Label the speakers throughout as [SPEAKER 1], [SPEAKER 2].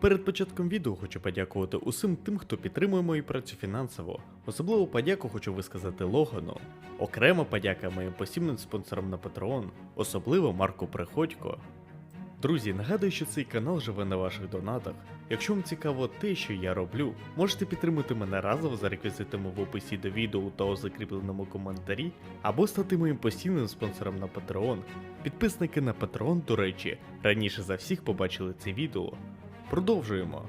[SPEAKER 1] Перед початком відео хочу подякувати усім тим, хто підтримує мою працю фінансово. Особливу подяку хочу висказати Логану. Окрема подяка моїм постійним спонсорам на Patreon, особливо Марку Приходько. Друзі, нагадую, що цей канал живе на ваших донатах. Якщо вам цікаво те, що я роблю, можете підтримати мене разом за реквізитами в описі до відео та у закріпленому коментарі, або стати моїм постійним спонсором на Patreon. Підписники на Patreon, до речі, раніше за всіх побачили це відео. Продовжуємо.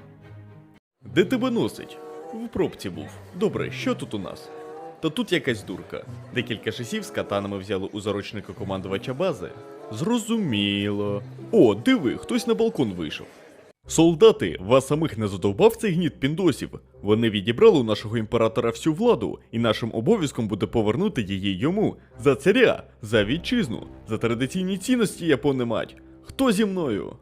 [SPEAKER 1] Де тебе носить? В пробці був. Добре, що тут у нас? Та тут якась дурка. Декілька часів з катанами взяли у заручника командувача бази. Зрозуміло. О, диви, хтось на балкон вийшов. Солдати, вас самих не задовбав цей гніт піндосів. Вони відібрали у нашого імператора всю владу, і нашим обов'язком буде повернути її йому за царя, за вітчизну, за традиційні цінності япони мать. Хто зі мною?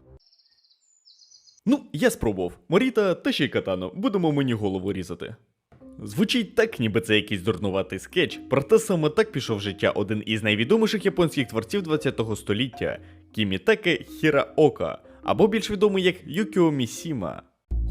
[SPEAKER 1] Ну, я спробував. Моріта та ще й катано, будемо мені голову різати. Звучить так, ніби це якийсь дурнуватий скетч, проте саме так пішов життя один із найвідоміших японських творців 20-го століття Кімітаке Хіраока, або більш відомий як Юкіо Місіма.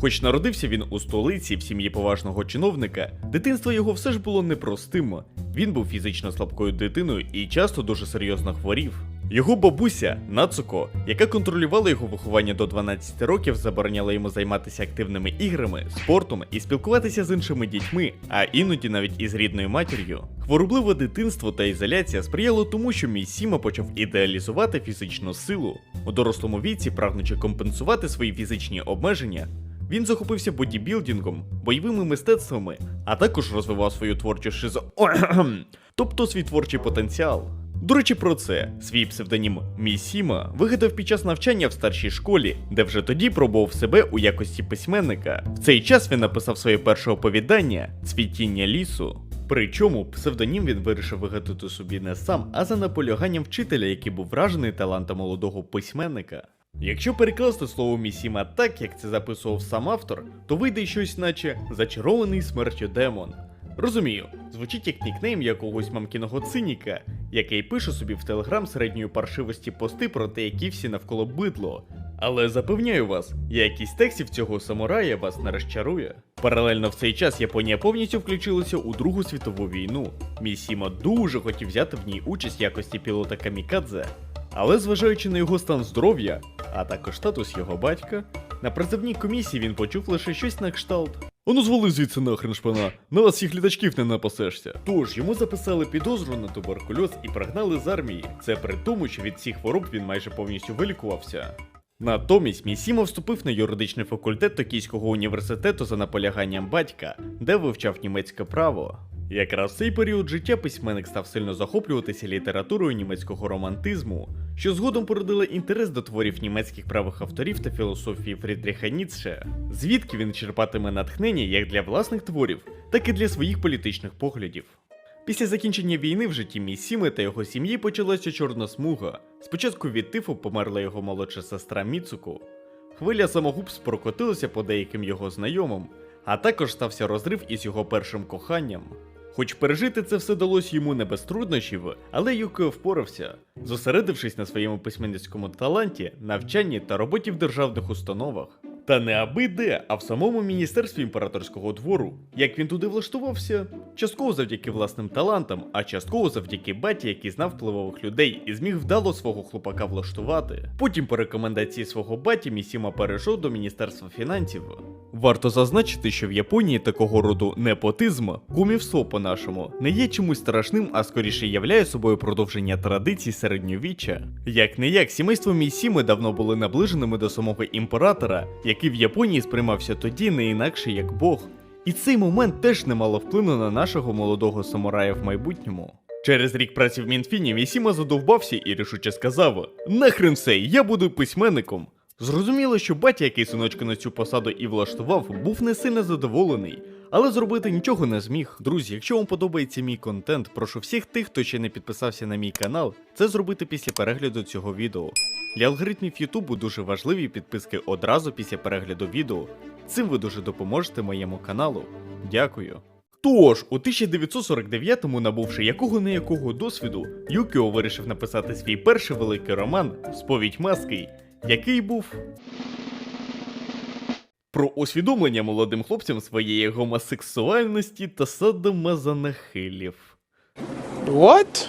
[SPEAKER 1] Хоч народився він у столиці в сім'ї поважного чиновника, дитинство його все ж було непростим. Він був фізично слабкою дитиною і часто дуже серйозно хворів. Його бабуся Нацуко, яка контролювала його виховання до 12 років, забороняла йому займатися активними іграми, спортом і спілкуватися з іншими дітьми, а іноді навіть із рідною матір'ю. Хворобливе дитинство та ізоляція сприяло тому, що мій Сіма почав ідеалізувати фізичну силу. У дорослому віці, прагнучи компенсувати свої фізичні обмеження, він захопився бодібілдингом, бойовими мистецтвами, а також розвивав свою творчу шизо... тобто свій творчий потенціал. До речі, про це свій псевдонім Місіма вигадав під час навчання в старшій школі, де вже тоді пробував себе у якості письменника. В цей час він написав своє перше оповідання Цвітіння лісу. Причому псевдонім він вирішив вигадати собі не сам, а за наполяганням вчителя, який був вражений талантом молодого письменника. Якщо перекласти слово Місіма так, як це записував сам автор, то вийде щось, наче зачарований смертю демон. Розумію, звучить як нікнейм якогось мамкіного циніка, який пише собі в телеграм середньої паршивості пости про те, які всі навколо бидло. Але запевняю вас, якість текстів цього самурая вас не розчарує. Паралельно в цей час Японія повністю включилася у Другу світову війну. Місіма дуже хотів взяти в ній участь в якості пілота Камікадзе. Але зважаючи на його стан здоров'я, а також статус його батька, на призовній комісії він почув лише щось на кшталт. Ану звали звідси нахрен шпана, на вас всіх літачків не напасешся. Тож йому записали підозру на туберкульоз і прогнали з армії. Це при тому, що від всіх хвороб він майже повністю вилікувався. Натомість Місімо вступив на юридичний факультет Токійського університету за наполяганням батька, де вивчав німецьке право. Якраз в цей період життя письменник став сильно захоплюватися літературою німецького романтизму, що згодом породило інтерес до творів німецьких правих авторів та філософії Фрідріха Ніцше, звідки він черпатиме натхнення як для власних творів, так і для своїх політичних поглядів. Після закінчення війни в житті Місіми та його сім'ї почалася чорна смуга. Спочатку від тифу померла його молодша сестра Міцуку. Хвиля самогубств прокотилася по деяким його знайомим, а також стався розрив із його першим коханням. Хоч пережити це все далось йому не без труднощів, але Юкіо впорався, зосередившись на своєму письменницькому таланті, навчанні та роботі в державних установах. Та не аби де, а в самому міністерстві імператорського двору. Як він туди влаштувався? Частково завдяки власним талантам, а частково завдяки баті, який знав впливових людей і зміг вдало свого хлопака влаштувати. Потім, по рекомендації свого баті, Місіма перейшов до Міністерства фінансів. Варто зазначити, що в Японії такого роду непотизм, кумівство по-нашому, не є чимось страшним, а скоріше являє собою продовження традицій середньовіччя. Як не як, сімейство Місіми давно були наближеними до самого імператора, який в Японії сприймався тоді не інакше як Бог. І цей момент теж немало вплину на нашого молодого самурая в майбутньому. Через рік праці в Мінфіні Місіма задовбався і рішуче сказав: Нахрен все, я буду письменником. Зрозуміло, що батя, який синочка на цю посаду і влаштував, був не сильно задоволений, але зробити нічого не зміг. Друзі, якщо вам подобається мій контент, прошу всіх тих, хто ще не підписався на мій канал, це зробити після перегляду цього відео. Для алгоритмів Ютубу дуже важливі підписки одразу після перегляду відео. Цим ви дуже допоможете моєму каналу. Дякую. Тож, у 1949-му, набувши якого не якого досвіду, Юкіо вирішив написати свій перший великий роман Сповідь маски, який був про усвідомлення молодим хлопцям своєї гомосексуальності та садомазанахилів.
[SPEAKER 2] What?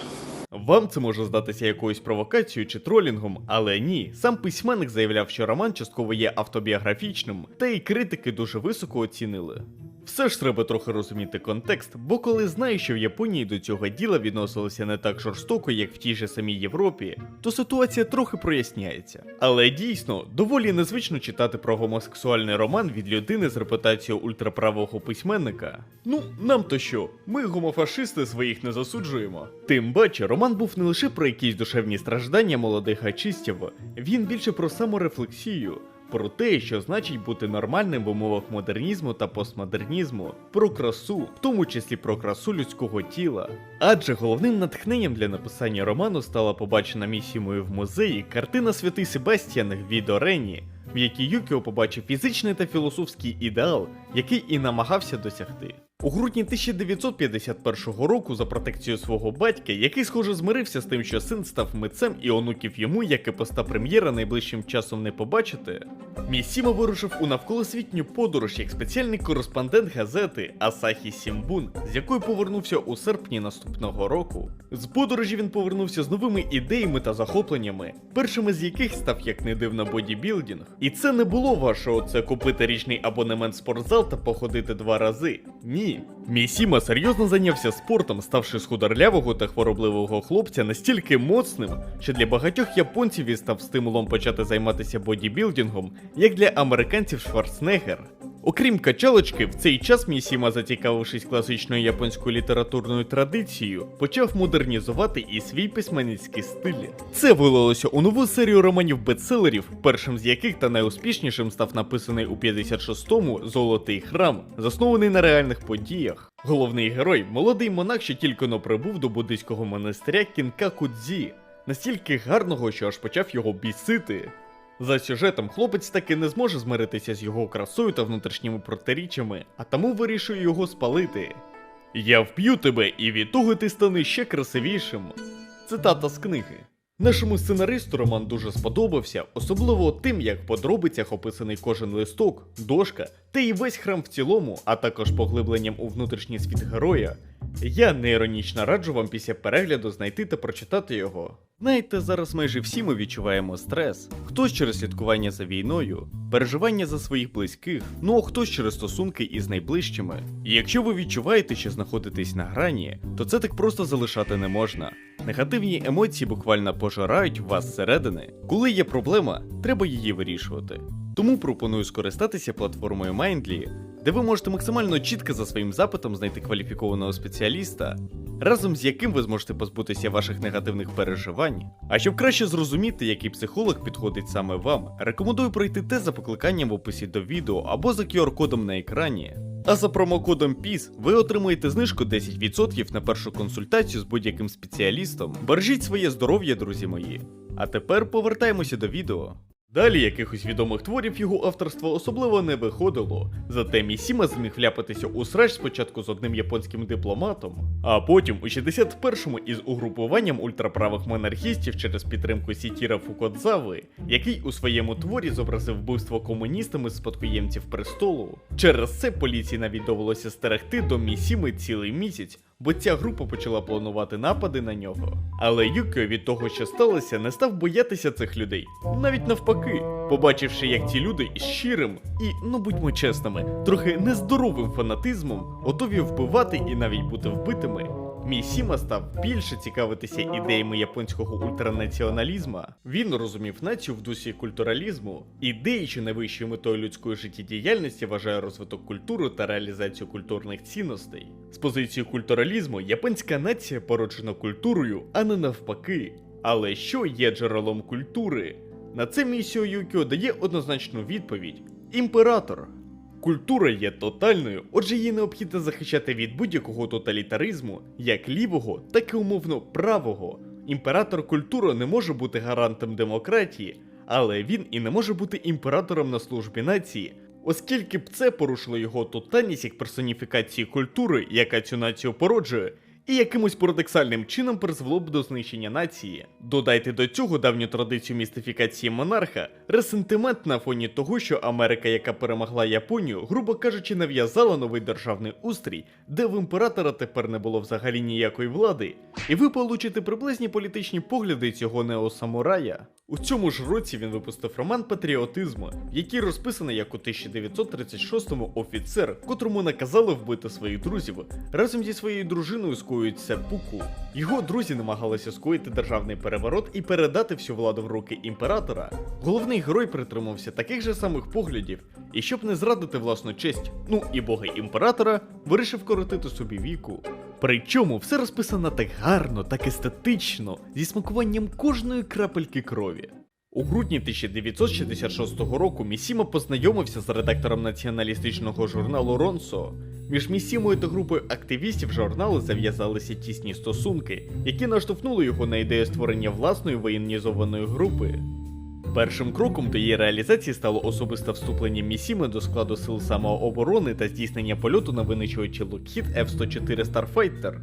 [SPEAKER 1] Вам це може здатися якоюсь провокацією чи тролінгом, але ні. Сам письменник заявляв, що роман частково є автобіографічним, та й критики дуже високо оцінили. Все ж треба трохи розуміти контекст, бо коли знаєш, що в Японії до цього діла відносилися не так жорстоко, як в тій же самій Європі, то ситуація трохи проясняється. Але дійсно, доволі незвично читати про гомосексуальний роман від людини з репутацією ультраправого письменника. Ну, нам то що, ми гомофашисти своїх не засуджуємо. Тим паче, роман був не лише про якісь душевні страждання молодих гачистів, він більше про саморефлексію. Про те, що значить бути нормальним в умовах модернізму та постмодернізму, про красу, в тому числі про красу людського тіла. Адже головним натхненням для написання роману стала побачена місімою в музеї картина Святий Себастьян від Орені, в якій Юкіо побачив фізичний та філософський ідеал, який і намагався досягти. У грудні 1951 року за протекцію свого батька, який схоже змирився з тим, що син став митцем і онуків йому, як і поста прем'єра найближчим часом не побачити, Місіма вирушив у навколосвітню подорож як спеціальний кореспондент газети Асахі Сімбун, з якої повернувся у серпні наступного року. З подорожі він повернувся з новими ідеями та захопленнями, першими з яких став як не дивно бодібілдінг. І це не було вашого це купити річний абонемент спортзал та походити два рази. Ні. Місіма серйозно зайнявся спортом, ставши з худорлявого та хворобливого хлопця настільки моцним, що для багатьох японців він став стимулом почати займатися бодібілдингом, як для американців Шварценеггер. Окрім качалочки, в цей час Місіма, зацікавившись класичною японською літературною традицією, почав модернізувати і свій письменницький стиль. Це вилилося у нову серію романів бестселерів, першим з яких та найуспішнішим став написаний у 56-му Золотий храм, заснований на реальних подіях. Головний герой молодий монах, що тільки но прибув до буддийського монастиря Кінкакудзі, настільки гарного, що аж почав його бісити. За сюжетом хлопець таки не зможе змиритися з його красою та внутрішніми протиріччями, а тому вирішує його спалити. Я вп'ю тебе, і від того ти станеш ще красивішим. Цитата з книги. Нашому сценаристу роман дуже сподобався, особливо тим, як в подробицях описаний кожен листок, дошка та і весь храм в цілому, а також поглибленням у внутрішній світ героя. Я неіронічно раджу вам після перегляду знайти та прочитати його. Знаєте, зараз майже всі ми відчуваємо стрес. Хтось через слідкування за війною, переживання за своїх близьких, ну а хтось через стосунки із найближчими. І якщо ви відчуваєте, що знаходитесь на грані, то це так просто залишати не можна. Негативні емоції буквально пожирають вас зсередини. Коли є проблема, треба її вирішувати. Тому пропоную скористатися платформою Mindly, де ви можете максимально чітко за своїм запитом знайти кваліфікованого спеціаліста, разом з яким ви зможете позбутися ваших негативних переживань. А щоб краще зрозуміти, який психолог підходить саме вам, рекомендую пройти тест за покликанням в описі до відео або за QR-кодом на екрані. А за промокодом PIS ви отримаєте знижку 10% на першу консультацію з будь-яким спеціалістом. Бережіть своє здоров'я, друзі мої. А тепер повертаємося до відео. Далі якихось відомих творів його авторства особливо не виходило, зате Місіма зміг вляпатися у срач спочатку з одним японським дипломатом, а потім у 61-му із угрупуванням ультраправих монархістів через підтримку Сітіра Фукодзави, який у своєму творі зобразив вбивство комуністами з спадкоємців престолу. Через це поліції навіть довелося стерегти до Місіми цілий місяць, бо ця група почала планувати напади на нього. Але Юкіо від того, що сталося, не став боятися цих людей. Навіть навпаки, побачивши, як ці люди із щирим і, ну будьмо чесними, трохи нездоровим фанатизмом готові вбивати і навіть бути вбитими. Місіма став більше цікавитися ідеями японського ультранаціоналізму. Він розумів націю в дусі культуралізму, ідеї, що найвищою метою людської життєдіяльності вважає розвиток культури та реалізацію культурних цінностей. З позиції культуралізму японська нація породжена культурою, а не навпаки. Але що є джерелом культури? На це місіо Юкіо дає однозначну відповідь: імператор. Культура є тотальною, отже, її необхідно захищати від будь-якого тоталітаризму, як лівого, так і умовно правого. Імператор культури не може бути гарантом демократії, але він і не може бути імператором на службі нації, оскільки б це порушило його тотальність як персоніфікації культури, яка цю націю породжує, і якимось парадоксальним чином призвело б до знищення нації. Додайте до цього давню традицію містифікації монарха, ресентимент на фоні того, що Америка, яка перемогла Японію, грубо кажучи, нав'язала новий державний устрій, де в імператора тепер не було взагалі ніякої влади, і ви получите приблизні політичні погляди цього неосамурая. У цьому ж році він випустив роман Патріотизму, який розписаний як у 1936-му офіцер, котрому наказали вбити своїх друзів, разом зі своєю дружиною скоюють сеппуку. Його друзі намагалися скоїти державний переворот і передати всю владу в руки імператора. Головний герой притримався таких же самих поглядів, і щоб не зрадити власну честь, ну і боги імператора, вирішив коротити собі віку. Причому все розписано так гарно, так естетично, зі смакуванням кожної крапельки крові. У грудні 1966 року Місіма познайомився з редактором націоналістичного журналу Ронсо. Між Місімою та групою активістів журналу зав'язалися тісні стосунки, які наштовхнули його на ідею створення власної воєнізованої групи. Першим кроком до її реалізації стало особисте вступлення Місіми до складу сил самооборони та здійснення польоту на винищувачі Lockheed F-104 Starfighter.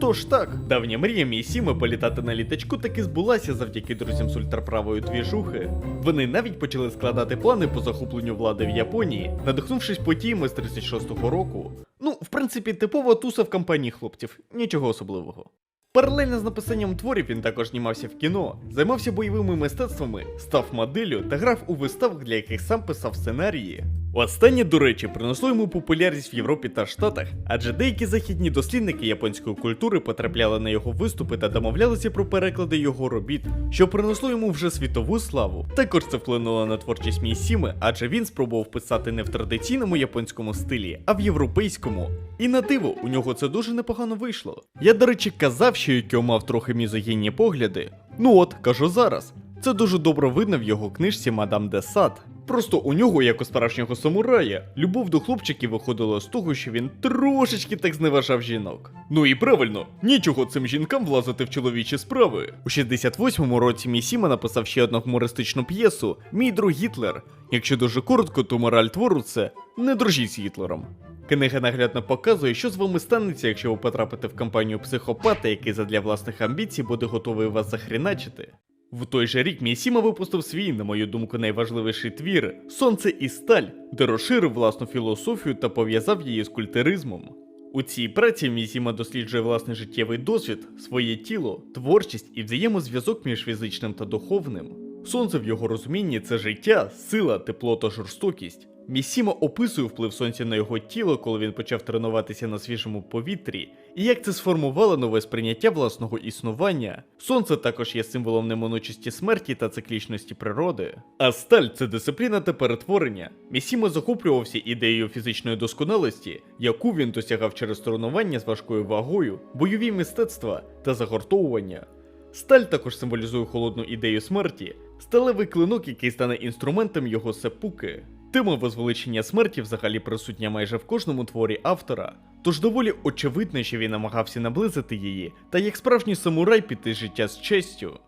[SPEAKER 1] Тож так, давня мрія Місіми політати на літачку таки збулася завдяки друзям з ультраправої двіжухи. Вони навіть почали складати плани по захопленню влади в Японії, надихнувшись подіями з 36-го року. Ну, в принципі, типова туса в компанії хлопців, нічого особливого. Паралельно з написанням творів він також знімався в кіно, займався бойовими мистецтвами, став моделлю та грав у виставах, для яких сам писав сценарії. Останнє, до речі, принесло йому популярність в Європі та Штатах, адже деякі західні дослідники японської культури потрапляли на його виступи та домовлялися про переклади його робіт, що принесло йому вже світову славу. Також це вплинуло на творчість Місіми, адже він спробував писати не в традиційному японському стилі, а в європейському. І на диво, у нього це дуже непогано вийшло. Я, до речі, казав, що Юкіо мав трохи мізогінні погляди. Ну от, кажу зараз. Це дуже добре видно в його книжці Мадам де Сад. Просто у нього, як у справжнього самурая, любов до хлопчиків виходила з того, що він трошечки так зневажав жінок. Ну і правильно, нічого цим жінкам влазити в чоловічі справи. У 68-му році Місіма написав ще одну гумористичну п'єсу Мій друг Гітлер. Якщо дуже коротко, то мораль твору це не дружіть з Гітлером. Книга наглядно показує, що з вами станеться, якщо ви потрапите в компанію психопата, який задля власних амбіцій буде готовий вас захріначити. В той же рік Місіма випустив свій, на мою думку, найважливіший твір Сонце і сталь, де розширив власну філософію та пов'язав її з культуризмом. У цій праці Місіма досліджує власний життєвий досвід, своє тіло, творчість і взаємозв'язок між фізичним та духовним. Сонце в його розумінні це життя, сила, тепло та жорстокість. Місіма описує вплив сонця на його тіло, коли він почав тренуватися на свіжому повітрі, і як це сформувало нове сприйняття власного існування. Сонце також є символом неминучості смерті та циклічності природи. А сталь це дисципліна та перетворення. Місіма захоплювався ідеєю фізичної досконалості, яку він досягав через тренування з важкою вагою, бойові мистецтва та загортовування. Сталь також символізує холодну ідею смерті, сталевий клинок, який стане інструментом його сепуки. Тема возвеличення смерті взагалі присутня майже в кожному творі автора, тож доволі очевидно, що він намагався наблизити її, та як справжній самурай піти життя з честю.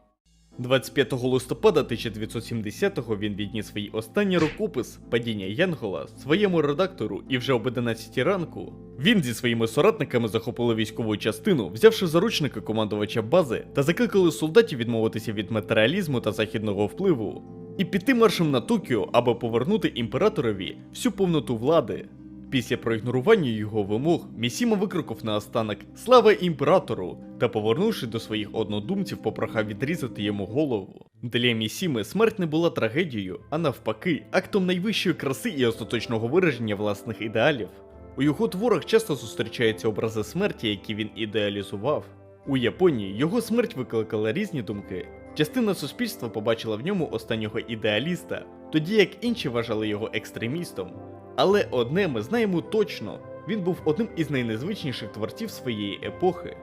[SPEAKER 1] 25 листопада 1970-го він відніс свій останній рукопис Падіння Янгола своєму редактору, і вже об 11 ранку. Він зі своїми соратниками захопили військову частину, взявши заручника командувача бази та закликали солдатів відмовитися від матеріалізму та західного впливу і піти маршем на Токіо, аби повернути імператорові всю повноту влади. Після проігнорування його вимог, Місіма викрикав на останок Слава імператору! та, повернувши до своїх однодумців, попрохав відрізати йому голову. Для Місіми смерть не була трагедією, а навпаки, актом найвищої краси і остаточного вираження власних ідеалів. У його творах часто зустрічаються образи смерті, які він ідеалізував. У Японії його смерть викликала різні думки. Частина суспільства побачила в ньому останнього ідеаліста, тоді як інші вважали його екстремістом. Але одне ми знаємо точно: він був одним із найнезвичніших творців своєї епохи.